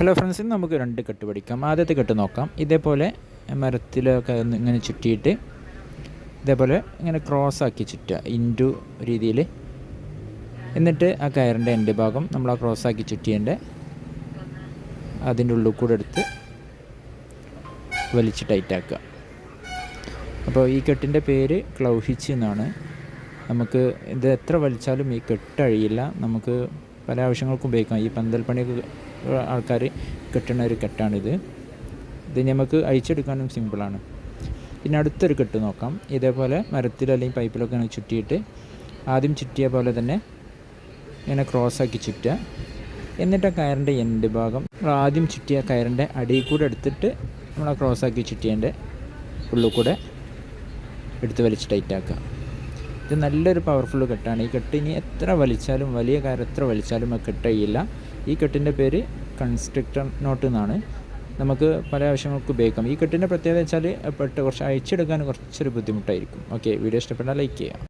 Hello friends ഇന്ന് നമുക്ക് രണ്ട് കെട്ട് പഠിക്കാം. ആദ്യത്തെ കെട്ട് നോക്കാം. ഇതേപോലെ മരത്തിലൊക്കെ ഇങ്ങനെ ചുറ്റിയിട്ട് ഇതേപോലെ ഇങ്ങനെ ക്രോസ് ആക്കി ചുറ്റുക ഇന്റു രീതിയിൽ. എന്നിട്ട് ആ കയറിന്റെ എന്റെ ഭാഗം നമ്മൾ ആ ക്രോസ് ആക്കി ചുറ്റിയതിന്റെ അതിന്റെ ഉള്ളിൽ കൂടെ എടുത്ത് വലിച്ച് ടൈറ്റാക്കുക അപ്പോൾ ഈ കെട്ടിന്റെ പേര് ക്ലൗഹിച്ച് എന്നാണ്. നമുക്ക് ഇത് എത്ര വലിച്ചാലും ഈ കെട്ടഴിയില്ല. നമുക്ക് പല ആവശ്യങ്ങൾക്കും ഉപയോഗിക്കാം. ഈ പന്തൽ പണിയൊക്കെ ആൾക്കാർ കെട്ടുന്ന ഒരു കെട്ടാണിത്. ഇത് നമുക്ക് അഴിച്ചെടുക്കാനും സിമ്പിളാണ് പിന്നെ അടുത്തൊരു കെട്ട് നോക്കാം. ഇതേപോലെ മരത്തിൽ അല്ലെങ്കിൽ പൈപ്പിലൊക്കെ ഇങ്ങനെ ചുറ്റിയിട്ട് ആദ്യം ചുറ്റിയ പോലെ തന്നെ ഇങ്ങനെ ക്രോസ് ആക്കി ചുറ്റുക. എന്നിട്ട് ആ കയറിന്റെ എൻഡ് ഭാഗം ആദ്യം ചുറ്റിയ കയറിന്റെ അടിയിൽ കൂടെ എടുത്തിട്ട് നമ്മൾ ആ ക്രോസ് ആക്കി ചുറ്റിയതിന്റെ ഉള്ളിൽ കൂടെ എടുത്ത് വലിച്ച് ടൈറ്റ് ആക്കുക. ഇത് നല്ലൊരു പവർഫുൾ കെട്ടാണ്. ഈ കെട്ട് ഇനി എത്ര വലിച്ചാലും വലിയ കാര്യം എത്ര വലിച്ചാലും ആ കെട്ട് കഴിയില്ല. ഈ കെട്ടിന്റെ പേര് കൺസ്ട്രക്ടർ നോട്ട് എന്നാണ്. നമുക്ക് പല ആവശ്യങ്ങൾക്ക് ഉപയോഗിക്കാം. ഈ കെട്ടിന്റെ പ്രത്യേകത വെച്ചാൽ പെട്ട് കുറച്ച് അയച്ചെടുക്കാൻ കുറച്ചൊരു ബുദ്ധിമുട്ടായിരിക്കും. ഓക്കെ വീഡിയോ ഇഷ്ടപ്പെട്ടാൽ ലൈക്ക് ചെയ്യുക.